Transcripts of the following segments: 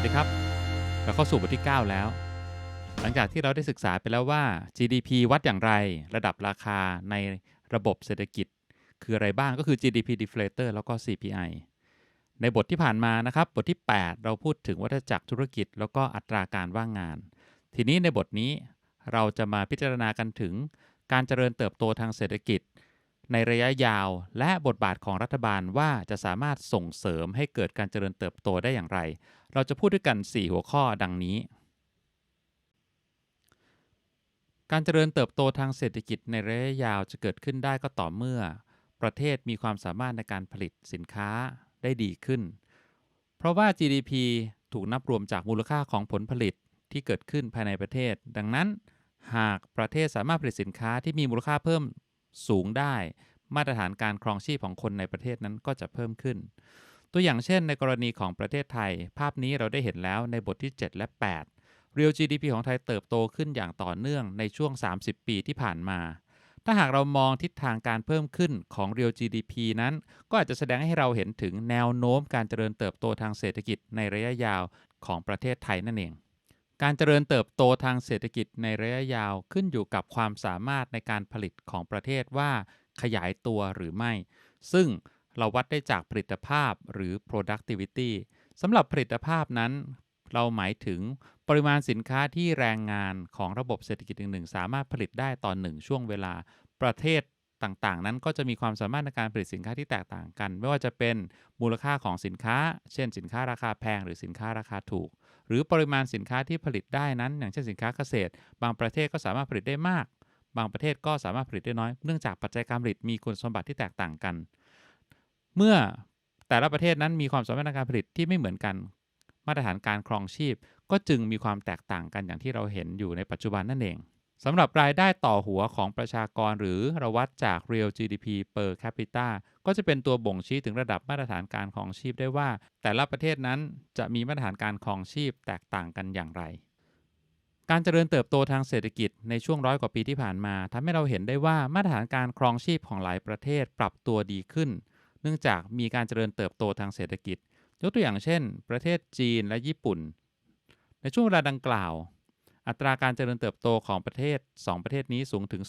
วัสดีครับ เราเข้าสู่บทที่ 9 แล้ว หลังจากที่เราได้ศึกษาไปแล้วว่า GDP วัดอย่างไร ระดับราคาในระบบเศรษฐกิจ คืออะไรบ้างก็คือ GDP deflator แล้วก็ CPI ในบทที่ผ่านมานะครับ บทที่ 8 เราพูดถึงวัฏจักรธุรกิจ แล้วก็อัตราการว่างงาน ทีนี้ในบทนี้เราจะมาพิจารณากันถึงการเจริญเติบโตทางเศรษฐกิจ ในระยะยาวและบทบาทของรัฐบาลว่าจะสามารถส่งเสริมให้เกิดการเจริญเติบโตได้อย่างไร เราจะพูดด้วยกัน 4 หัวข้อดังนี้ การเจริญเติบโตทางเศรษฐกิจในระยะยาวจะเกิดขึ้นได้ก็ต่อเมื่อ ประเทศมีความสามารถในการผลิตสินค้าได้ดีขึ้น เพราะว่า GDP ถูกนับรวมจากมูลค่าของผลผลิตที่เกิดขึ้นภายในประเทศ ดังนั้น หากประเทศสามารถผลิตสินค้าที่มีมูลค่าเพิ่มสูงได้ มาตรฐานการครองชีพของคนในประเทศนั้นก็จะเพิ่มขึ้น ตัวอย่างเช่นในกรณีของประเทศไทย ภาพนี้เราได้เห็นแล้วในบทที่ 7 และ8 Real GDP ของไทยเติบโตขึ้นอย่างต่อเนื่องในช่วง 30 ปีที่ผ่านมา ถ้าหากเรามองทิศทางการเพิ่มขึ้นของ Real GDP นั้น ก็อาจจะแสดงให้เราเห็นถึงแนวโน้มการเจริญเติบโตทางเศรษฐกิจในระยะยาวของประเทศไทยนั่นเอง การเจริญเติบโตทางเศรษฐกิจในระยะยาวขึ้นอยู่กับความสามารถในการผลิตของประเทศว่าขยายตัวหรือไม่ ซึ่ง เราวัดได้จากผลิตภาพหรือ productivity สำหรับผลิตภาพนั้น เราหมายถึงปริมาณสินค้าที่แรงงานของระบบเศรษฐกิจหนึ่งๆสามารถผลิตได้ต่อหนึ่งช่วงเวลาประเทศต่างๆ นั้นก็จะมีความสามารถในการผลิตสินค้าที่แตกต่างกัน ไม่ว่าจะเป็นมูลค่าของสินค้า เช่น สินค้าราคาแพงหรือสินค้าราคาถูก หรือปริมาณสินค้าที่ผลิตได้นั้น อย่างเช่นสินค้าเกษตร บางประเทศก็สามารถผลิตได้มาก บางประเทศก็สามารถผลิตได้น้อย เนื่องจากปัจจัยการผลิตมีคุณสมบัติที่แตกต่างกัน เมื่อแต่ละประเทศนั้นมีความสามารถในการผลิตที่ไม่เหมือนกัน มาตรฐานการครองชีพ ก็จึงมีความแตกต่างกันอย่างที่เราเห็นอยู่ในปัจจุบันนั่นเองสำหรับรายได้ต่อหัวของประชากรหรือเราวัดจาก real GDP per capita ก็จะเป็นตัวบ่งชี้ถึงระดับมาตรฐานการครองชีพได้ว่า แต่ละประเทศนั้นจะมีมาตรฐานการครองชีพแตกต่างกันอย่างไร การเจริญเติบโตทางเศรษฐกิจในช่วงร้อยกว่าปีที่ผ่านมาทำให้เราเห็นได้ว่ามาตรฐานการครองชีพของหลายประเทศปรับตัวดีขึ้น เนื่องจากมีการเจริญเติบโตทางเศรษฐกิจ ยกตัวอย่างเช่น ประเทศจีนและญี่ปุ่น ในช่วงเวลาดังกล่าว อัตราการเจริญเติบโตของประเทศ 2 ประเทศนี้สูงถึง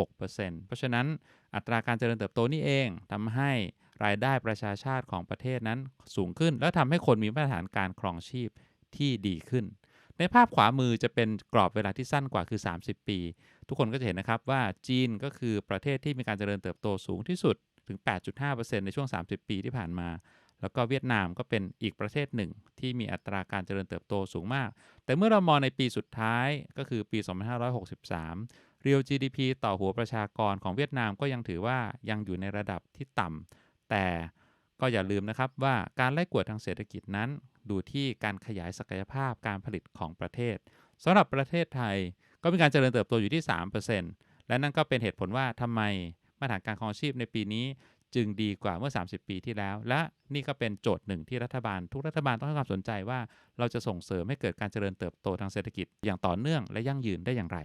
2.6%เพราะฉะนั้นอัตราการเจริญเติบโตนี่เองทำให้รายได้ประชาชาติของประเทศนั้นสูงขึ้น และทำให้คนมีมาตรฐานการครองชีพที่ดีขึ้น ในภาพขวามือจะเป็นกรอบเวลาที่สั้นกว่าคือ 30 ปี ทุกคนก็จะเห็นนะครับว่าจีนก็คือประเทศที่มีการเจริญเติบโตสูงที่สุด ถึง 8.5%ในช่วง 30 ปีที่ผ่านมา แล้วก็เวียดนามก็เป็นอีกประเทศหนึ่ง ที่มีอัตราการเจริญเติบโตสูงมาก แต่เมื่อเรามองในปีสุดท้ายก็คือปี 2563 Real GDP ต่อหัวประชากรของเวียดนามก็ยังถือว่ายังอยู่ในระดับที่ต่ำแต่ก็อย่าลืมนะครับว่าการไล่กวดทางเศรษฐกิจนั้น ดูที่การขยายศักยภาพการผลิตของประเทศสำหรับประเทศไทยก็มีการเจริญเติบโตอยู่ที่ 3%และนั่นก็เป็นเหตุผลว่าทำไม มาตรฐานการครองชีพในปีนี้จึงดีกว่าเมื่อ 30 ปีที่แล้ว และนี่ก็เป็นโจทย์หนึ่งที่รัฐบาล ทุกรัฐบาลต้องให้ความสนใจว่าเราจะส่งเสริมให้เกิดการเจริญเติบโตทางเศรษฐกิจอย่างต่อเนื่องและยั่งยืนได้อย่างไร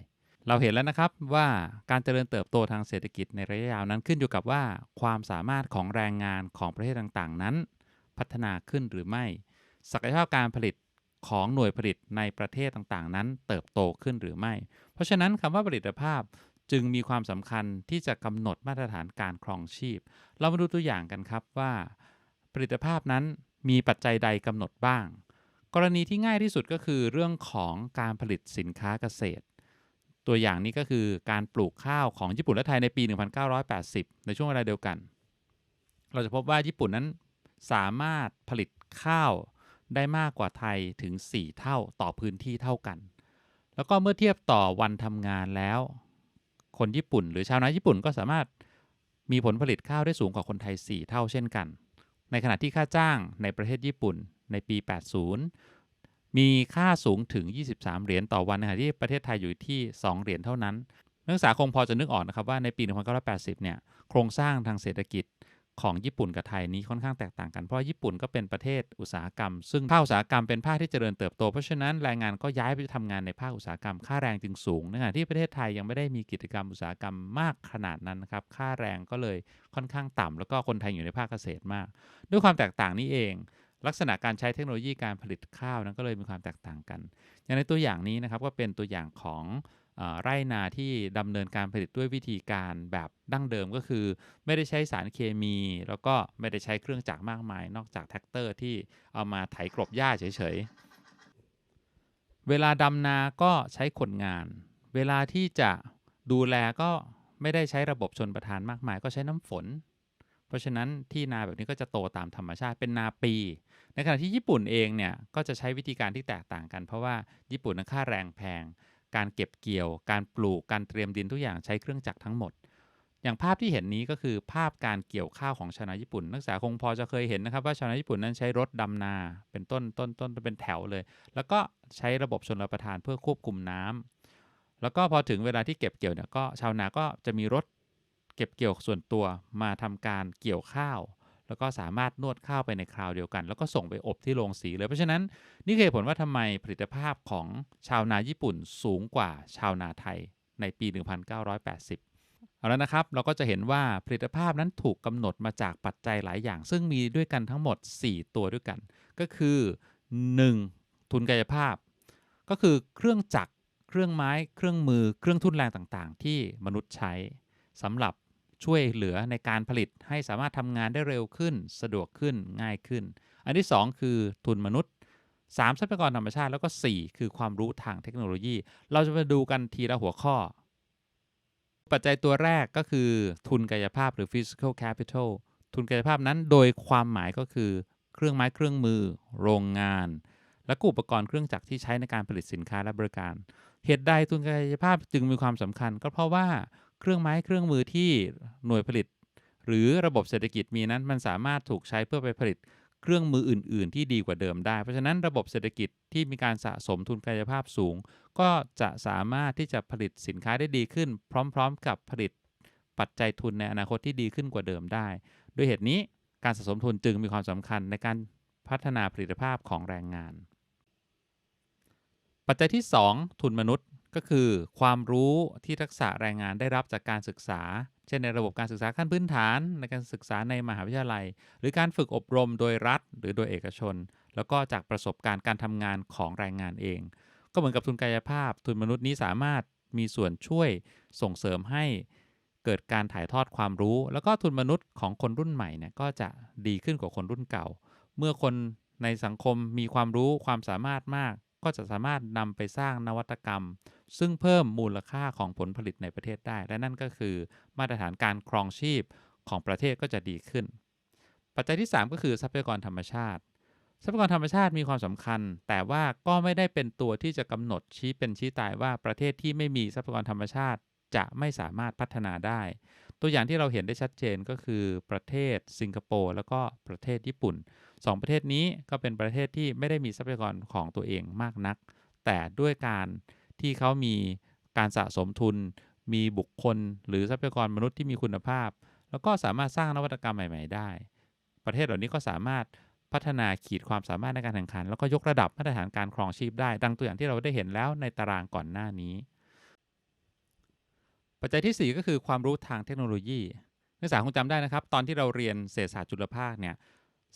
เราเห็นแล้วนะครับว่าการเจริญเติบโตทางเศรษฐกิจในระยะยาวนั้นขึ้นอยู่กับว่า ความสามารถของแรงงานของประเทศต่างๆ นั้น พัฒนาขึ้นหรือไม่ ศักยภาพการผลิตของหน่วยผลิตในประเทศต่างๆ นั้น เติบโตขึ้นหรือไม่ เพราะฉะนั้นคำว่าผลิตภาพ จึงมีความสำคัญที่จะกำหนดมาตรฐานการครองชีพ เรามาดูตัวอย่างกันครับว่า ผลิตภาพนั้นมีปัจจัยใดกำหนดบ้าง กรณีที่ง่ายที่สุดก็คือเรื่องของการผลิตสินค้าเกษตร ตัวอย่างนี้ก็คือการปลูกข้าวของญี่ปุ่นและไทยในปี 1980 ในช่วงเวลาเดียวกัน เราจะพบว่าญี่ปุ่นนั้นสามารถผลิตข้าวได้มากกว่าไทยถึง 4 เท่าต่อพื้นที่เท่ากัน แล้วก็เมื่อเทียบต่อวันทำงานแล้ว คนญี่ปุ่น หรือชาวนาญี่ปุ่นก็สามารถมีผลผลิตข้าวได้สูงกว่าคนไทย 4 เท่าเช่นกัน ในขณะที่ค่าจ้างในประเทศญี่ปุ่นในปี 80 มีค่าสูงถึง 23 เหรียญต่อวันในขณะที่ประเทศไทยอยู่ที่ 2 เหรียญเท่านั้น นักศึกษาคงพอจะนึกออกนะครับว่าในปี 1980 เนี่ย โครงสร้างทางเศรษฐกิจ ของญี่ปุ่นกับไทยนี้ค่อนข้างแตกต่างกัน เพราะญี่ปุ่นก็เป็นประเทศอุตสาหกรรม ซึ่งภาคอุตสาหกรรมเป็นภาคที่เจริญเติบโต เพราะฉะนั้นแรงงานก็ย้ายไปทำงานในภาคอุตสาหกรรม ค่าแรงจึงสูงในขณะที่ประเทศไทยยังไม่ได้มีกิจกรรมอุตสาหกรรมมากขนาดนั้นนะครับ ค่าแรงก็เลยค่อนข้างต่ำแล้วก็คนไทยอยู่ในภาคเกษตรมาก ด้วยความแตกต่างนี้เอง ลักษณะการใช้เทคโนโลยีการผลิตข้าวนั้นก็เลยมีความแตกต่างกัน อย่างในตัวอย่างนี้นะครับก็เป็นตัวอย่างของ ไร่นาที่ดำเนินการผลิตด้วยวิธีการแบบดั้งเดิมก็คือ ไม่ได้ใช้สารเคมี แล้วก็ไม่ได้ใช้เครื่องจักรมากมาย นอกจากแท็กเตอร์ที่เอามาไถกลบหญ้าเฉยๆ เวลาดำนาก็ใช้คนงาน เวลาที่จะดูแลก็ไม่ได้ใช้ระบบชนประทานมากมาย ก็ใช้น้ำฝน เพราะฉะนั้นที่นาแบบนี้ก็จะโตตามธรรมชาติเป็นนาปี ในขณะที่ญี่ปุ่นเองเนี่ยก็จะใช้วิธีการที่แตกต่างกัน เพราะว่าญี่ปุ่นนั้นค่าแรงแพง การเก็บเกี่ยว การปลูกการเตรียมดินทุกอย่างใช้เครื่องจักรทั้งหมด อย่างภาพที่เห็นนี้ก็คือภาพการเกี่ยวข้าวของชาวนาญี่ปุ่น นักศึกษาคงพอจะเคยเห็นนะครับว่าชาวนาญี่ปุ่นนั้นใช้รถดำนา เป็นต้นต้นต้นเป็นแถวเลย แล้วก็ใช้ระบบชนรับประทานเพื่อควบคุมน้ำแล้วก็พอถึงเวลาที่เก็บเกี่ยวเนี่ยก็ชาวนาก็จะมีรถเก็บเกี่ยวส่วนตัวมาทำการเกี่ยวข้าว แล้วก็สามารถนวดข้าวไปในคราวเดียวกัน แล้วก็ส่งไปอบที่โรงสีเลย เพราะฉะนั้นนี่คือผลว่าทำไมผลิตภาพของชาวนาญี่ปุ่นสูงกว่าชาวนาไทยในปี 1980เอาแล้วนะครับ เราก็จะเห็นว่าผลิตภาพนั้นถูกกำหนดมาจากปัจจัยหลายอย่าง ซึ่งมีด้วยกันทั้งหมด 4 ตัวด้วยกัน ก็คือ 1. ทุนกายภาพ ก็คือเครื่องจักร เครื่องไม้ เครื่องมือ เครื่องทุ่นแรงต่างๆ ที่มนุษย์ใช้สำหรับ ช่วยเหลือในการผลิตให้สามารถทำงานได้เร็วขึ้น สะดวกขึ้นง่ายขึ้น อันที่ 2 คือทุนมนุษย์ 3. ทรัพยากรธรรมชาติแล้วก็ 4 คือความรู้ทางเทคโนโลยี เราจะมาดูกันทีละหัวข้อ ปัจจัยตัวแรกก็คือทุนกายภาพหรือ physical capital ทุนกายภาพนั้นโดยความหมายก็คือเครื่องไม้เครื่องมือ โรงงาน และก็อุปกรณ์เครื่องจักรที่ใช้ในการผลิตสินค้าและบริการ เหตุใดทุนกายภาพจึงมีความสำคัญ ก็เพราะว่า เครื่องไม้เครื่องมือที่หน่วยผลิต หรือระบบเศรษฐกิจมีนั้น มันสามารถถูกใช้เพื่อไปผลิตเครื่องมืออื่น ๆ ที่ดีกว่าเดิมได้ เพราะฉะนั้นระบบเศรษฐกิจที่มีการสะสมทุนกายภาพสูง ก็จะสามารถที่จะผลิตสินค้าได้ดีขึ้น พร้อม ๆ กับผลิตปัจจัยทุนในอนาคตที่ดีขึ้นกว่าเดิมได้ ด้วยเหตุนี้การสะสมทุนจึงมีความสำคัญในการพัฒนาผลิตภาพของแรงงาน ปัจจัยที่ 2 ทุนมนุษย์ ก็คือความรู้ที่ทักษะแรงงานได้รับจากการศึกษา เช่นในระบบการศึกษาขั้นพื้นฐาน ในการศึกษาในมหาวิทยาลัย หรือการฝึกอบรมโดยรัฐ หรือโดยเอกชน แล้วก็จากประสบการณ์การทำงานของแรงงานเอง ก็เหมือนกับทุนกายภาพ ทุนมนุษย์นี้สามารถมีส่วนช่วยส่งเสริมให้เกิดการถ่ายทอดความรู้ แล้วก็ทุนมนุษย์ของคนรุ่นใหม่เนี่ยก็จะดีขึ้นกว่าคนรุ่นเก่า เมื่อคนในสังคมมีความรู้ความสามารถมาก ก็จะสามารถนำไปสร้างนวัตกรรม ซึ่งเพิ่มมูลค่าของผลผลิตในประเทศได้ และนั่นก็คือมาตรฐานการครองชีพของประเทศก็จะดีขึ้น ปัจจัยที่ 3 ก็คือทรัพยากรธรรมชาติ ทรัพยากรธรรมชาติมีความสำคัญ แต่ว่าก็ไม่ได้เป็นตัวที่จะกำหนดชี้เป็นชี้ตายว่าประเทศที่ไม่มีทรัพยากรธรรมชาติจะไม่สามารถพัฒนาได้ ตัวอย่างที่เราเห็นได้ชัดเจนก็คือประเทศสิงคโปร์แล้วก็ประเทศญี่ปุ่นสองประเทศนี้ก็เป็นประเทศที่ไม่ได้มีทรัพยากรของตัวเองมากนัก แต่ด้วยการ ที่เขามีการสะสมทุน มีบุคคล หรือทรัพยากรมนุษย์ที่มีคุณภาพ แล้วก็สามารถสร้างนวัตกรรมใหม่ ๆ ได้ ประเทศเหล่านี้ก็สามารถพัฒนาขีดความสามารถในการแข่งขัน แล้วก็ยกระดับมาตรฐานการครองชีพได้ ดังตัวอย่างที่เราได้เห็นแล้วในตารางก่อนหน้านี้ ปัจจัยที่ 4 ก็คือความรู้ทางเทคโนโลยีนักศึกษาคงจำได้นะครับ ตอนที่เราเรียนเศรษฐศาสตร์จุลภาคเนี่ย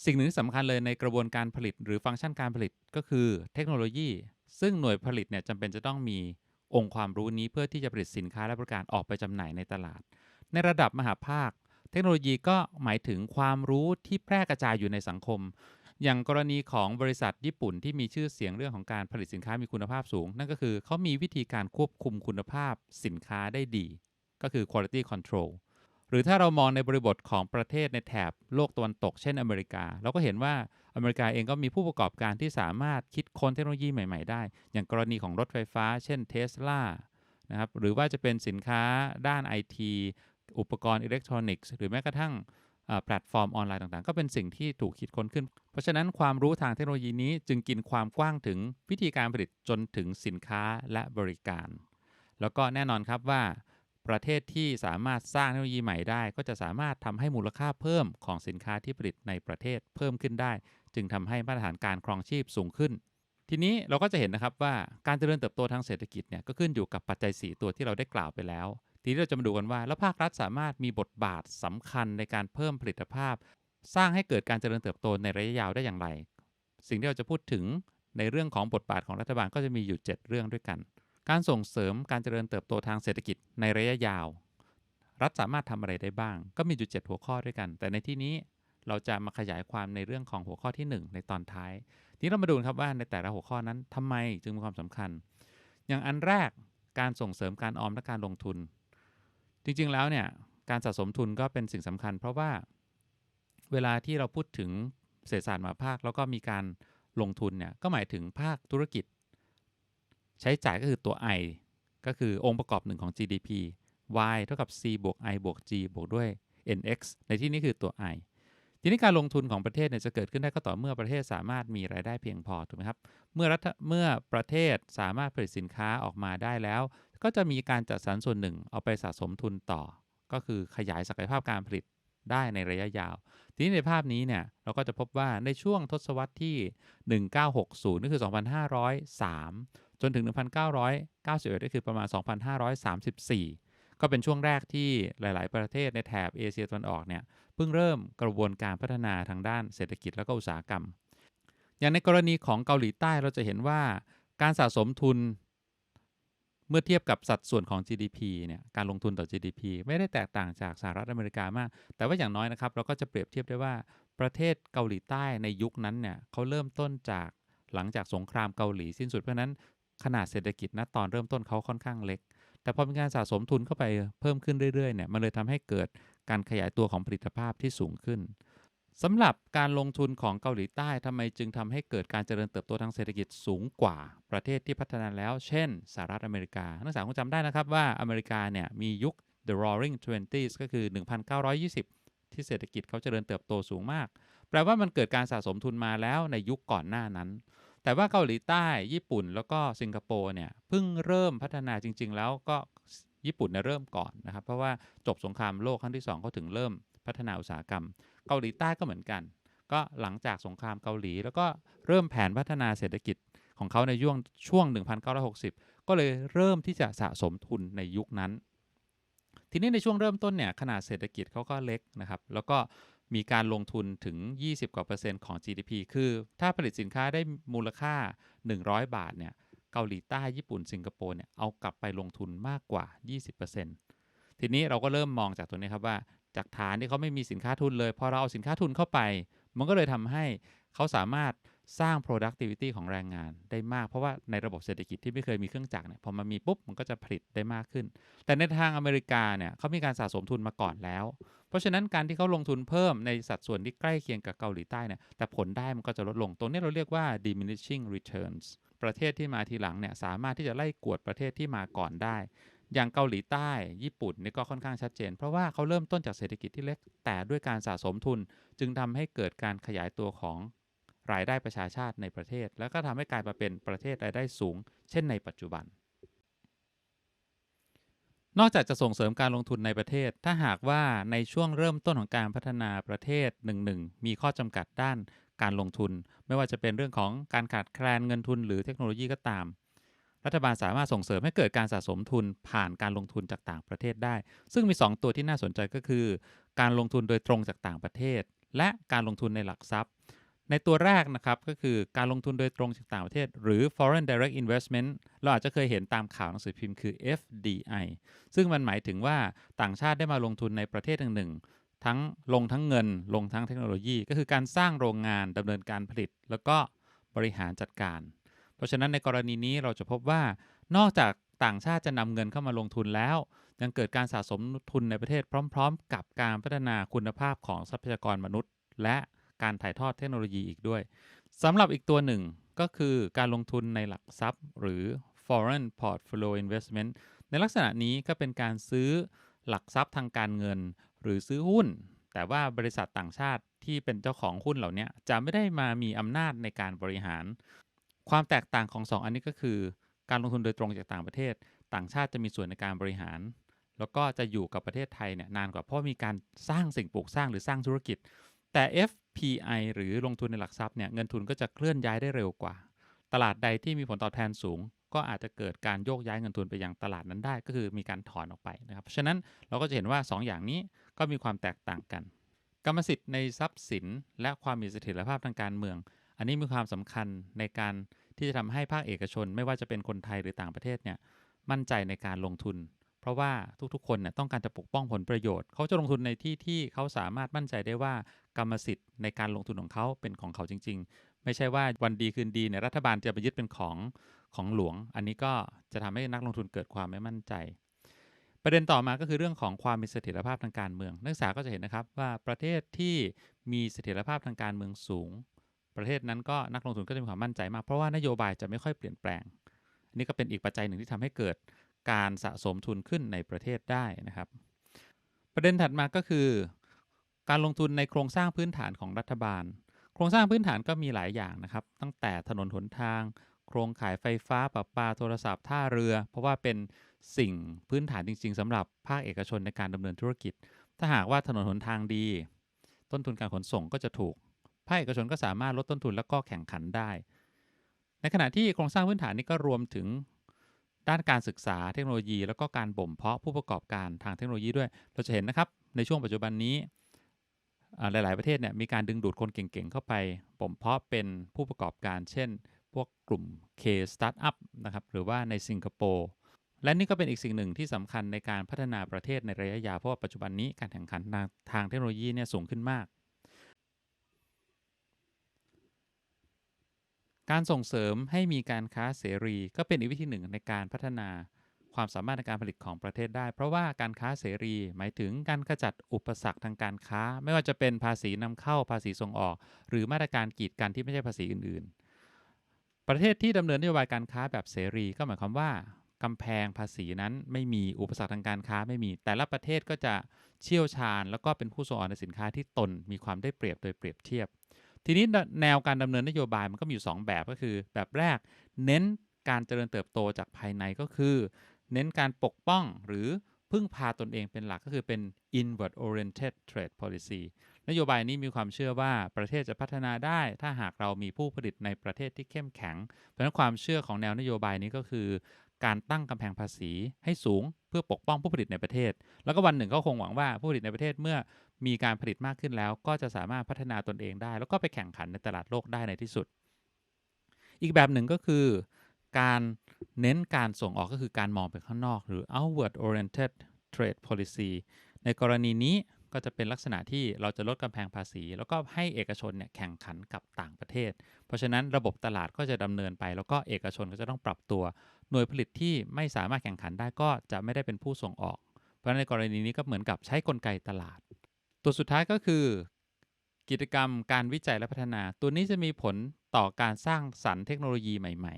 สิ่งหนึ่งที่สำคัญเลยในกระบวนการผลิต หรือฟังก์ชันการผลิตก็คือเทคโนโลยี ซึ่งหน่วยผลิตเนี่ยจำเป็นจะต้องมีองค์ความรู้นี้เพื่อที่จะผลิตสินค้าและบริการออกไปจำหน่ายในตลาด ในระดับมหาภาค เทคโนโลยีก็หมายถึงความรู้ที่แพร่กระจายอยู่ในสังคม อย่างกรณีของบริษัทญี่ปุ่นที่มีชื่อเสียงเรื่องของการผลิตสินค้ามีคุณภาพสูง นั่นก็คือเขามีวิธีการควบคุมคุณภาพสินค้าได้ดี ก็คือ quality control หรือถ้าเรามองในบริบทของประเทศในแถบโลกตะวันตก เช่นอเมริกา เราก็เห็นว่าอเมริกาเองก็มีผู้ประกอบการที่สามารถคิดค้นเทคโนโลยีใหม่ ๆ ได้ อย่างกรณีของรถไฟฟ้า เช่นเทสลานะครับหรือว่าจะเป็นสินค้าด้านไอทีอุปกรณ์อิเล็กทรอนิกส์หรือแม้กระทั่งแพลตฟอร์มออนไลน์ต่างๆ ก็เป็นสิ่งที่ถูกคิดค้นขึ้น เพราะฉะนั้นความรู้ทางเทคโนโลยีนี้จึงกินความกว้างถึงวิธีการผลิตจนถึงสินค้าและบริการ แล้วก็แน่นอนครับว่า ประเทศที่สามารถสร้างเทคโนโลยีใหม่ได้ ก็จะสามารถทำให้มูลค่าเพิ่มของสินค้าที่ผลิตในประเทศเพิ่มขึ้นได้ จึงทำให้มาตรฐานการครองชีพสูงขึ้น ทีนี้เราก็จะเห็นนะครับว่าการเจริญเติบโตทางเศรษฐกิจเนี่ยก็ขึ้นอยู่กับปัจจัย 4 ตัวที่เราได้กล่าวไปแล้ว ทีนี้เราจะมาดูกันว่า แล้วภาครัฐสามารถมีบทบาทสำคัญในการเพิ่มผลิตภาพ สร้างให้เกิดการเจริญเติบโตในระยะยาวได้อย่างไร สิ่งที่เราจะพูดถึงในเรื่องของบทบาทของรัฐบาลก็จะมีอยู่ 7 เรื่องด้วยกัน การส่งเสริมการเจริญเติบโตทางเศรษฐกิจในระยะยาว รัฐสามารถทำอะไรได้บ้าง ก็มีอยู่7หัวข้อด้วยกัน แต่ในที่นี้เราจะมาขยายความในเรื่องของหัวข้อที่ 1 ในตอนท้ายทีนี้เรามาดูครับว่าในแต่ละหัวข้อนั้นทำไมจึงมีความสำคัญ อย่างอันแรกการส่งเสริมการออมและการลงทุน จริงๆแล้วเนี่ยการสะสมทุนก็เป็นสิ่งสำคัญ เพราะว่าเวลาที่เราพูดถึงเศรษฐศาสตร์มาภาค แล้วก็มีการลงทุนเนี่ยก็หมายถึงภาคธุรกิจ ใช้จ่ายก็คือตัว I ก็คือองค์ประกอบหนึ่งของ GDP Y เท่ากับ C บวก I บวก G บวกด้วย NX ในที่นี้คือตัว I ทีนี้การลงทุนของประเทศเนี่ยจะเกิดขึ้นได้ก็ต่อเมื่อประเทศสามารถมีรายได้เพียงพอถูกไหมครับ เมื่อรัฐเมื่อประเทศสามารถผลิตสินค้าออกมาได้แล้ว ก็จะมีการจัดสรรส่วนหนึ่งเอาไปสะสมทุนต่อ ก็คือขยายศักยภาพการผลิต ได้ในระยะยาว ทีนี้ในภาพนี้เนี่ยเราก็จะพบว่าในช่วงทศวรรษที่ 1960นั่นคือ 2503 จนถึง 1991ก็คือประมาณ 2534 ก็เป็นช่วงแรกที่หลาย ๆ ประเทศในแถบเอเชียตะวันออกเนี่ยเพิ่งเริ่มกระบวนการพัฒนาทางด้านเศรษฐกิจและก็อุตสาหกรรม อย่างในกรณีของเกาหลีใต้เราจะเห็นว่าการสะสมทุน มื่อเทียบกับสัดส่วนของ GDP เนี่ยการลงทุนต่อ GDP ไม่ได้แตกต่างจากสหรัฐอเมริกามาก แต่ว่าอย่างน้อยนะครับ เราก็จะเปรียบเทียบได้ว่าประเทศเกาหลีใต้ในยุคนั้นเนี่ยเขาเริ่มต้นจากหลังจากสงครามเกาหลีสิ้นสุดเพราะนั้นขนาดเศรษฐกิจณตอนเริ่มต้นเขาค่อนข้างเล็ก แต่พอมีการสะสมทุนเข้าไปเพิ่มขึ้นเรื่อยๆเนี่ยมันเลยทำให้เกิดการขยายตัวของผลิตภาพที่สูงขึ้น สำหรับการลงทุนของเกาหลีใต้ทำไมจึงทำให้เกิดการเจริญเติบโตทางเศรษฐกิจสูงกว่าประเทศที่พัฒนาแล้ว เช่นสหรัฐอเมริกานักศึกษาคงจำได้นะครับว่าอเมริกาเนี่ยมียุค the roaring twenties ก็คือ 1920 ที่เศรษฐกิจเขาเจริญเติบโตสูงมาก แปลว่ามันเกิดการสะสมทุนมาแล้วในยุคก่อนหน้านั้น แต่ว่าเกาหลีใต้ ญี่ปุ่น แล้วก็สิงคโปร์เนี่ยเพิ่งเริ่มพัฒนาจริง ๆ แล้วก็ญี่ปุ่นเนี่ยเริ่มก่อนนะครับ เพราะว่าจบสงครามโลกครั้งที่2เขาถึงเริ่ม พัฒนาอุตสาหกรรม เกาหลีใต้ก็เหมือนกัน ก็หลังจากสงครามเกาหลี แล้วก็เริ่มแผนพัฒนาเศรษฐกิจของเขาในช่วงช่วง 1960 ก็เลยเริ่มที่จะสะสมทุนในยุคนั้น ทีนี้ในช่วงเริ่มต้นเนี่ยขนาดเศรษฐกิจเขาก็เล็กนะครับ แล้วก็มีการลงทุนถึง 20 กว่าเปอร์เซ็นต์ของ GDP คือ ถ้าผลิตสินค้าได้มูลค่า 100 บาทเนี่ยเกาหลีใต้ญี่ปุ่นสิงคโปร์เนี่ยเอากลับไปลงทุนมากกว่า 20%ทีนี้เราก็เริ่มมองจากตัวนี้ครับว่า จากฐานที่เขาไม่มีสินค้าทุนเลย พอเราเอาสินค้าทุนเข้าไป มันก็เลยทำให้เขาสามารถสร้าง productivity ของแรงงานได้มาก เพราะว่าในระบบเศรษฐกิจที่ไม่เคยมีเครื่องจักรเนี่ยพอมันมีปุ๊บมันก็จะผลิตได้มากขึ้น แต่ในทางอเมริกาเนี่ยเขามีการสะสมทุนมาก่อนแล้ว เพราะฉะนั้นการที่เขาลงทุนเพิ่มในสัดส่วนที่ใกล้เคียงกับเกาหลีใต้เนี่ยแต่ผลได้มันก็จะลดลงตรงนี้เราเรียกว่า diminishing returns ประเทศที่มาทีหลังเนี่ยสามารถที่จะไล่กวดประเทศที่มาก่อนได้ อย่างเกาหลีใต้ ญี่ปุ่นนี่ก็ค่อนข้างชัดเจน เพราะว่าเขาเริ่มต้นจากเศรษฐกิจที่เล็ก แต่ด้วยการสะสมทุน จึงทำให้เกิดการขยายตัวของรายได้ประชาชาติในประเทศ แล้วก็ทำให้กลายมาเป็นประเทศรายได้สูง เช่นในปัจจุบัน นอกจากจะส่งเสริมการลงทุนในประเทศ ถ้าหากว่าในช่วงเริ่มต้นของการพัฒนาประเทศหนึ่งๆมีข้อจำกัดด้านการลงทุน ไม่ว่าจะเป็นเรื่องของการขาดแคลนเงินทุนหรือเทคโนโลยีก็ตาม รัฐบาลสามารถส่งเสริมให้เกิดการสะสมทุนผ่านการลงทุนจากต่างประเทศได้ ซึ่งมี 2 ตัวที่น่าสนใจก็คือ การลงทุนโดยตรงจากต่างประเทศ และการลงทุนในหลักทรัพย์ ในตัวแรกนะครับก็คือการลงทุนโดยตรงจากต่างประเทศ หรือ foreign direct investment เราอาจจะเคยเห็นตามข่าวหนังสือพิมพ์คือ FDI ซึ่งมันหมายถึงว่าต่างชาติได้มาลงทุนในประเทศหนึ่งๆทั้งลงทั้งเงินลงทั้งเทคโนโลยี ก็คือการสร้างโรงงานดำเนินการผลิต แล้วก็บริหารจัดการ ราะฉะนั้นในกรณีนี้เราจะพบว่านอกจากต่างชาติจะนำเงินเข้ามาลงทุนแล้ว ยังเกิดการสะสมทุนในประเทศพร้อม ๆ กับการพัฒนาคุณภาพของทรัพยากรมนุษย์ และการถ่ายทอดเทคโนโลยีอีกด้วยสำหรับอีกตัวหนึ่งก็คือการลงทุนในหลักทรัพย์ หรือ foreign portfolio investment ในลักษณะนี้ก็เป็นการซื้อหลักทรัพย์ทางการเงิน หรือซื้อหุ้น แต่ว่าบริษัทต่างชาติที่เป็นเจ้าของหุ้นเหล่านี้จะไม่ได้มามีอำนาจในการบริหาร ความแตกต่างของ 2 อันนี้ก็คือการลงทุนโดยตรงจากต่างประเทศ ต่างชาติจะมีส่วนในการบริหาร แล้วก็จะอยู่กับประเทศไทยเนี่ยนานกว่าเพราะมีการสร้างสิ่งปลูกสร้างหรือสร้างธุรกิจ แต่ FPI หรือลงทุนในหลักทรัพย์เนี่ยเงินทุนก็จะเคลื่อนย้ายได้เร็วกว่า ตลาดใดที่มีผลตอบแทนสูง ก็อาจจะเกิดการโยกย้ายเงินทุนไปยังตลาดนั้นได้ ก็คือมีการถอนออกไปนะครับเพราะฉะนั้นเราก็จะเห็นว่า 2อย่างนี้ก็มีความแตกต่างกัน กรรมสิทธิ์ในทรัพย์สิน และความมีเสถียรภาพทางการเมือง อันนี้มีความสำคัญในการที่จะทำให้ภาคเอกชน ไม่ว่าจะเป็นคนไทยหรือต่างประเทศเนี่ยมั่นใจในการลงทุน เพราะว่าทุกๆ คนเนี่ยต้องการจะปกป้องผลประโยชน์ เขาจะลงทุนในที่ที่เขาสามารถมั่นใจได้ว่ากรรมสิทธิ์ในการลงทุนของเขาเป็นของเขาจริง ๆ ไม่ใช่ว่าวันดีคืนดีเนี่ยรัฐบาลจะไปยึดเป็นของของหลวง อันนี้ก็จะทำให้นักลงทุนเกิดความไม่มั่นใจ ประเด็นต่อมาก็คือเรื่องของความมีเสถียรภาพทางการเมือง นักศึกษาก็จะเห็นนะครับว่าประเทศที่มีเสถียรภาพทางการเมืองสูง ประเทศนั้นก็นักลงทุนก็จะมีความมั่นใจมาก เพราะว่านโยบายจะไม่ค่อยเปลี่ยนแปลง อันนี้ก็เป็นอีกปัจจัยหนึ่งที่ทำให้เกิดการสะสมทุนขึ้นในประเทศได้นะครับ ประเด็นถัดมาก็คือ การลงทุนในโครงสร้างพื้นฐานของรัฐบาล โครงสร้างพื้นฐานก็มีหลายอย่างนะครับ ตั้งแต่ถนนหนทาง โครงข่ายไฟฟ้าประปาโทรศัพท์ท่าเรือ เพราะว่าเป็นสิ่งพื้นฐานจริง ๆสำหรับภาคเอกชนในการดำเนินธุรกิจ ถ้าหากว่าถนนหนทางดี ต้นทุนการขนส่งก็จะถูก ภาคเอกชนก็สามารถลดต้นทุนแล้วก็แข่งขันได้ ในขณะที่โครงสร้างพื้นฐานนี้ก็รวมถึงด้านการศึกษาเทคโนโลยี แล้วก็การบ่มเพาะผู้ประกอบการทางเทคโนโลยีด้วย เราจะเห็นนะครับในช่วงปัจจุบันนี้หลาย ๆ ประเทศเนี่ยมีการดึงดูดคนเก่ง ๆ เข้าไปบ่มเพาะเป็นผู้ประกอบการ เช่น พวกกลุ่ม K Startup นะครับหรือว่าในสิงคโปร์และนี่ก็เป็นอีกสิ่งหนึ่งที่สำคัญในการพัฒนาประเทศในระยะยาวเพราะว่าปัจจุบันนี้การแข่งขันทางเทคโนโลยีเนี่ยสูงขึ้นมาก การส่งเสริมให้มีการค้าเสรี ก็เป็นอีกวิธีหนึ่งในการพัฒนาความสามารถในการผลิตของประเทศได้ เพราะว่าการค้าเสรี หมายถึงการขจัดอุปสรรคทางการค้า ไม่ว่าจะเป็นภาษีนำเข้าภาษีส่งออก หรือมาตรการกีดกันที่ไม่ใช่ภาษีอื่น ๆ ประเทศที่ดำเนินนโยบายการค้าแบบเสรี ก็หมายความว่ากำแพงภาษีนั้นไม่มีอุปสรรคทางการค้าไม่มี แต่ละประเทศก็จะเชี่ยวชาญ แล้วก็เป็นผู้ส่งออกในสินค้าที่ตนมีความได้เปรียบโดยเปรียบเทียบ ทีนี้แนวการดำเนินนโยบายมันก็มีอยู่ 2 แบบก็คือ แบบแรกเน้นการเจริญเติบโตจากภายในก็คือ เน้นการปกป้องหรือพึ่งพาตนเองเป็นหลักก็คือเป็น inward oriented trade policy นโยบายนี้มีความเชื่อว่าประเทศจะพัฒนาได้ ถ้าหากเรามีผู้ผลิตในประเทศที่เข้มแข็ง เพราะฉะนั้นความเชื่อของแนวนโยบายนี้ก็คือ การตั้งกำแพงภาษีให้สูงเพื่อปกป้องผู้ผลิตในประเทศ แล้วก็วันหนึ่งก็คงหวังว่าผู้ผลิตในประเทศเมื่อ มีการผลิตมากขึ้นแล้ว ก็จะสามารถพัฒนาตนเองได้ แล้วก็ไปแข่งขันในตลาดโลกได้ในที่สุด อีกแบบหนึ่งก็คือ การเน้นการส่งออกก็คือการมองไปข้างนอก หรือ outward oriented trade policy ในกรณีนี้ก็จะเป็นลักษณะที่เราจะลดกำแพงภาษี แล้วก็ให้เอกชนเนี่ยแข่งขันกับต่างประเทศ เพราะฉะนั้นระบบตลาดก็จะดำเนินไป แล้วก็เอกชนก็จะต้องปรับตัว หน่วยผลิตที่ไม่สามารถแข่งขันได้ก็จะไม่ได้เป็นผู้ส่งออก เพราะในกรณีนี้ก็เหมือนกับใช้กลไกตลาด ตัวสุดท้ายก็คือ กิจกรรมการวิจัยและพัฒนา ตัวนี้จะมีผลต่อการสร้างสรรค์เทคโนโลยีใหม่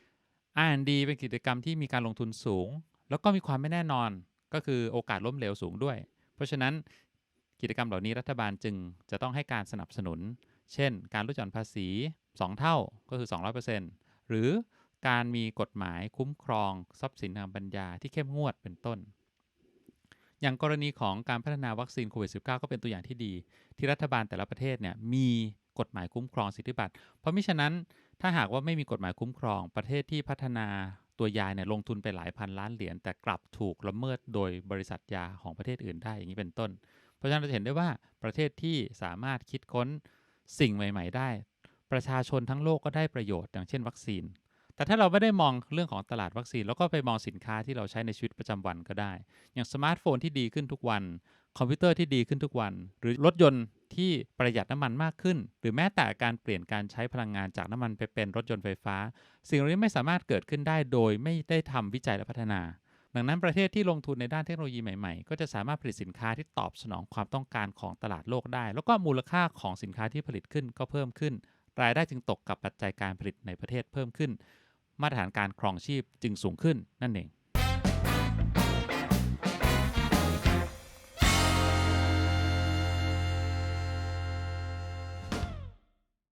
ๆ R&D เป็นกิจกรรมที่มีการลงทุนสูง แล้วก็มีความไม่แน่นอนก็คือโอกาสล้มเหลวสูงด้วย เพราะฉะนั้นกิจกรรมเหล่านี้รัฐบาลจึงจะต้องให้การสนับสนุน เช่น การลดหย่อนภาษี 2 เท่าก็คือ 200%หรือการมีกฎหมายคุ้มครองทรัพย์สินทางปัญญาที่เข้มงวดเป็นต้น อย่างกรณีของการพัฒนาวัคซีนโควิด -19 ก็เป็นตัวอย่างที่ดี ที่รัฐบาลแต่ละประเทศเนี่ยมีกฎหมายคุ้มครองสิทธิบัตรเพราะมิฉะนั้นถ้าหากว่าไม่มีกฎหมายคุ้มครอง ประเทศที่พัฒนาตัวยาเนี่ยลงทุนไปหลายพันล้านเหรียญแต่กลับถูกละเมิดโดยบริษัทยาของประเทศอื่นได้อย่างนี้เป็นต้น เพราะฉะนั้นเราจะเห็นได้ว่าประเทศที่สามารถคิดค้นสิ่งใหม่ ๆ ได้ ประชาชนทั้งโลกก็ได้ประโยชน์อย่างเช่นวัคซีน แต่ถ้าเราไม่ได้มองเรื่องของตลาดวัคซีน แล้วก็ไปมองสินค้าที่เราใช้ในชีวิตประจำวันก็ได้ อย่างสมาร์ทโฟนที่ดีขึ้นทุกวัน คอมพิวเตอร์ที่ดีขึ้นทุกวัน หรือรถยนต์ที่ประหยัดน้ำมันมากขึ้น หรือแม้แต่การเปลี่ยนการใช้พลังงานจากน้ำมันไปเป็นรถยนต์ไฟฟ้า สิ่งเหล่านี้ไม่สามารถเกิดขึ้นได้โดยไม่ได้ทำวิจัยและพัฒนา ดังนั้นประเทศที่ลงทุนในด้านเทคโนโลยีใหม่ๆ ก็จะสามารถผลิตสินค้าที่ตอบสนองความต้องการของตลาดโลกได้ แล้วก็มูลค่าของสินค้าที่ผลิตขึ้นก็เพิ่มขึ้น รายได้จึงตกกับปัจจัยการผลิตในประเทศเพิ่มขึ้น มาตรฐานการครองชีพจึงสูงขึ้นนั่นเอง